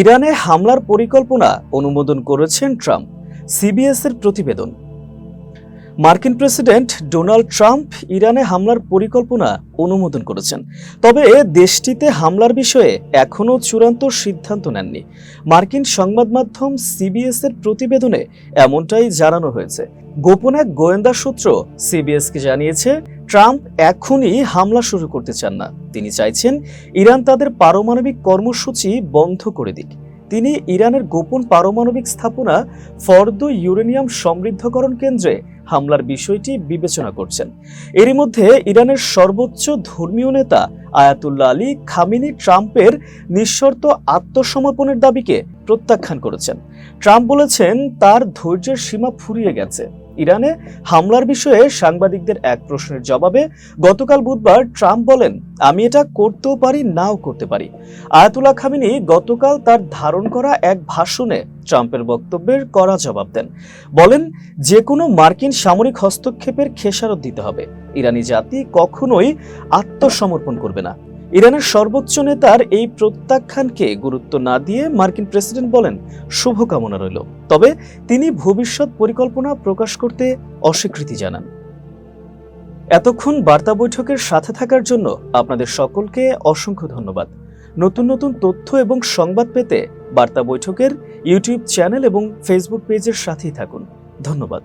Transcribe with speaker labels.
Speaker 1: ইরানে হামলার পরিকল্পনা অনুমোদন করেছেন ট্রাম্প, সিবিএস এর প্রতিবেদন। মার্কিন প্রেসিডেন্ট ডোনাল্ড ট্রাম্প ইরানে হামলার পরিকল্পনা অনুমোদন করেছেন। তবে দেশটিতে হামলার বিষয়ে এখনও চূড়ান্ত সিদ্ধান্ত নেননি। মার্কিন সংবাদ মাধ্যম সিবিএস এর প্রতিবেদনে এমনটাই জানানো হয়েছে। গোপন এক গোয়েন্দা সূত্র সিবিএসকে জানিয়েছে ট্রাম্প এখনই হামলা শুরু করতে চান না। তিনি চাইছেন ইরান তাদের পারমাণবিক কর্মসূচি বন্ধ করে দিক। তিনি ইরানের গোপন পারমাণবিক স্থাপনা ফর্দ ইউরেনিয়াম সমৃদ্ধকরণ কেন্দ্রে হামলার বিষয়টি বিবেচনা করছেন। এরই মধ্যে ইরানের সর্বোচ্চ ধর্মীয় নেতা আয়াতুল্লাহ আলী খামিনি ট্রাম্পের নিঃশর্ত আত্মসমর্পণের দাবিকে প্রত্যাখ্যান করেছেন। ট্রাম্প বলেছেন, তার ধৈর্যের সীমা ফুরিয়ে গেছে। ইরানে হামলার বিষয়ে সাংবাদিকদের এক প্রশ্নের জবাবে গতকাল বুধবার ট্রাম্প বলেন, আমি এটা করতেও পারি, নাও করতে পারি। আয়াতুল্লাহ খামিনি গতকাল তার ধারণ করা এক ভাষণে ট্রাম্পের বক্তব্যের কড়া জবাব দেন। বলেন, যে কোনো মার্কিন সামরিক হস্তক্ষেপের খেসারত দিতে হবে। ইরানি জাতি কখনোই আত্মসমর্পণ করবে না। ইরানের সর্বোচ্চ নেতার এই প্রত্যাখ্যানকে গুরুত্ব না দিয়ে মার্কিন প্রেসিডেন্ট বলেন, শুভকামনা রইল। তবে তিনি ভবিষ্যৎ পরিকল্পনা প্রকাশ করতে অস্বীকৃতি জানান। এতক্ষণ বার্তা বৈঠকের সাথে থাকার জন্য আপনাদের সকলকে অসংখ্য ধন্যবাদ। নতুন নতুন তথ্য এবং সংবাদ পেতে বার্তা বৈঠকের ইউটিউব চ্যানেল এবং ফেসবুক পেজের সাথেই থাকুন। ধন্যবাদ।